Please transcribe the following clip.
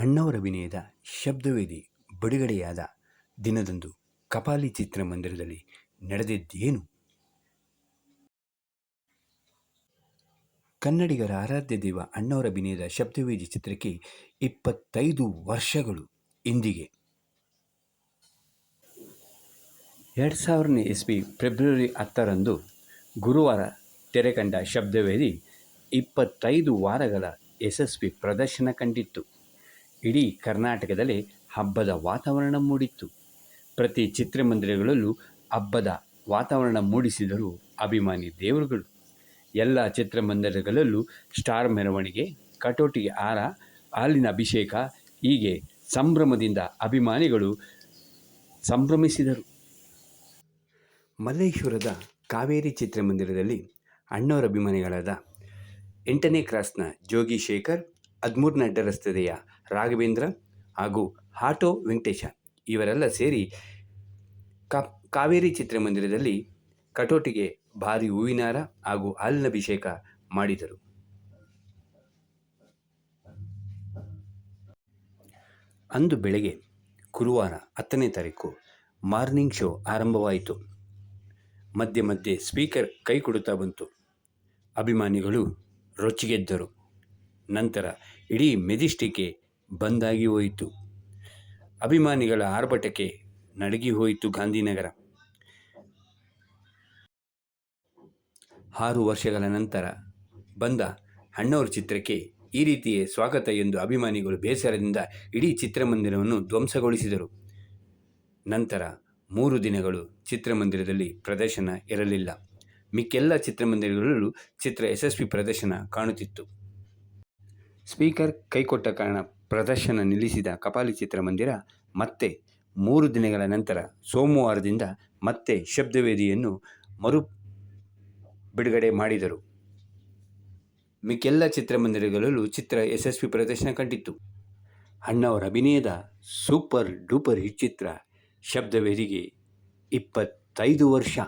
ಅಣ್ಣವರ ಅಭಿನಯದ ಶಬ್ದವೇದಿ ಬಿಡುಗಡೆಯಾದ ದಿನದಂದು ಕಪಾಲಿ ಚಿತ್ರಮಂದಿರದಲ್ಲಿ ನಡೆದಿದ್ದೇನು? ಕನ್ನಡಿಗರ ಆರಾಧ್ಯ ದೇವ ಅಣ್ಣವರ ಅಭಿನಯದ ಶಬ್ದವೇದಿ ಚಿತ್ರಕ್ಕೆ ಇಪ್ಪತ್ತೈದು ವರ್ಷಗಳು ಇಂದಿಗೆ. ಎರಡು ಸಾವಿರನೇ ಇಸ್ವಿ ಫೆಬ್ರವರಿ ಹತ್ತರಂದು ಗುರುವಾರ ತೆರೆಕಂಡ ಶಬ್ದವೇದಿ ಇಪ್ಪತ್ತೈದು ವಾರಗಳ ಯಶಸ್ವಿ ಪ್ರದರ್ಶನ ಕಂಡಿತ್ತು. ಇಡೀ ಕರ್ನಾಟಕದಲ್ಲಿ ಹಬ್ಬದ ವಾತಾವರಣ ಮೂಡಿತ್ತು. ಪ್ರತಿ ಚಿತ್ರಮಂದಿರಗಳಲ್ಲೂ ಹಬ್ಬದ ವಾತಾವರಣ ಮೂಡಿಸಿದರು ಅಭಿಮಾನಿ ದೇವರುಗಳು. ಎಲ್ಲ ಚಿತ್ರಮಂದಿರಗಳಲ್ಲೂ ಸ್ಟಾರ್ ಮೆರವಣಿಗೆ ಕಟೋಟಿಗೆ ಹಾರ, ಹಾಲಿನ ಅಭಿಷೇಕ, ಹೀಗೆ ಸಂಭ್ರಮದಿಂದ ಅಭಿಮಾನಿಗಳು ಸಂಭ್ರಮಿಸಿದರು. ಮಲ್ಲೇಶ್ವರದ ಕಾವೇರಿ ಚಿತ್ರಮಂದಿರದಲ್ಲಿ ಅಣ್ಣವರ ಅಭಿಮಾನಿಗಳಾದ ಎಂಟನೇ ಕ್ರಾಸ್ನ ಜೋಗಿ ಶೇಖರ್ ಹದಿಮೂರನೇ ಅಡ್ಡ ರಸ್ತೆಯ ರಾಘವೇಂದ್ರ ಹಾಗೂ ಹಾಟೋ ವೆಂಕಟೇಶ ಇವರೆಲ್ಲ ಸೇರಿ ಕಾವೇರಿ ಚಿತ್ರಮಂದಿರದಲ್ಲಿ ಕಟೋಟಿಗೆ ಭಾರಿ ಹೂವಿನಾರ ಹಾಗೂ ಹಾಲಿನ ಅಭಿಷೇಕ ಮಾಡಿದರು. ಅಂದು ಬೆಳಗ್ಗೆ ಗುರುವಾರ ಹತ್ತನೇ ತಾರೀಕು ಮಾರ್ನಿಂಗ್ ಶೋ ಆರಂಭವಾಯಿತು. ಮಧ್ಯೆ ಮಧ್ಯೆ ಸ್ಪೀಕರ್ ಕೈ ಕೊಡುತ್ತಾ ಬಂತು. ಅಭಿಮಾನಿಗಳು ರೊಚ್ಚಿಗೆದ್ದರು. ನಂತರ ಇಡೀ ಮೆದಿಷ್ಟಿಕೆ ಬಂದಾಗಿ ಹೋಯಿತು. ಅಭಿಮಾನಿಗಳ ಆರ್ಭಟಕ್ಕೆ ನಡಗಿ ಹೋಯಿತು ಗಾಂಧಿನಗರ. ಆರು ವರ್ಷಗಳ ನಂತರ ಬಂದ ಅಣ್ಣವ್ರ ಚಿತ್ರಕ್ಕೆ ಈ ರೀತಿಯೇ ಸ್ವಾಗತ ಎಂದು ಅಭಿಮಾನಿಗಳು ಬೇಸರದಿಂದ ಇಡೀ ಚಿತ್ರಮಂದಿರವನ್ನು ಧ್ವಂಸಗೊಳಿಸಿದರು. ನಂತರ ಮೂರು ದಿನಗಳು ಚಿತ್ರಮಂದಿರದಲ್ಲಿ ಪ್ರದರ್ಶನ ಇರಲಿಲ್ಲ. ಮಿಕ್ಕೆಲ್ಲ ಚಿತ್ರಮಂದಿರಗಳಲ್ಲೂ ಚಿತ್ರ ಯಶಸ್ವಿ ಪ್ರದರ್ಶನ ಕಾಣುತ್ತಿತ್ತು. ಸ್ಪೀಕರ್ ಕೈಕೊಟ್ಟ ಕಾರಣ ಪ್ರದರ್ಶನ ನಿಲ್ಲಿಸಿದ ಕಪಾಲಿ ಚಿತ್ರಮಂದಿರ ಮತ್ತೆ ಮೂರು ದಿನಗಳ ನಂತರ ಸೋಮವಾರದಿಂದ ಮತ್ತೆ ಶಬ್ದವೇದಿಯನ್ನು ಮರು ಬಿಡುಗಡೆ ಮಾಡಿದರು. ಮಿಕ್ಕೆಲ್ಲ ಚಿತ್ರಮಂದಿರಗಳಲ್ಲೂ ಚಿತ್ರ ಯಶಸ್ವಿ ಪ್ರದರ್ಶನ ಕಂಡಿತ್ತು. ಅಣ್ಣವರ ಅಭಿನಯದ ಸೂಪರ್ ಡೂಪರ್ ಹಿಟ್ ಚಿತ್ರ ಶಬ್ದವೇದಿಗೆ ಇಪ್ಪತ್ತೈದು ವರ್ಷ.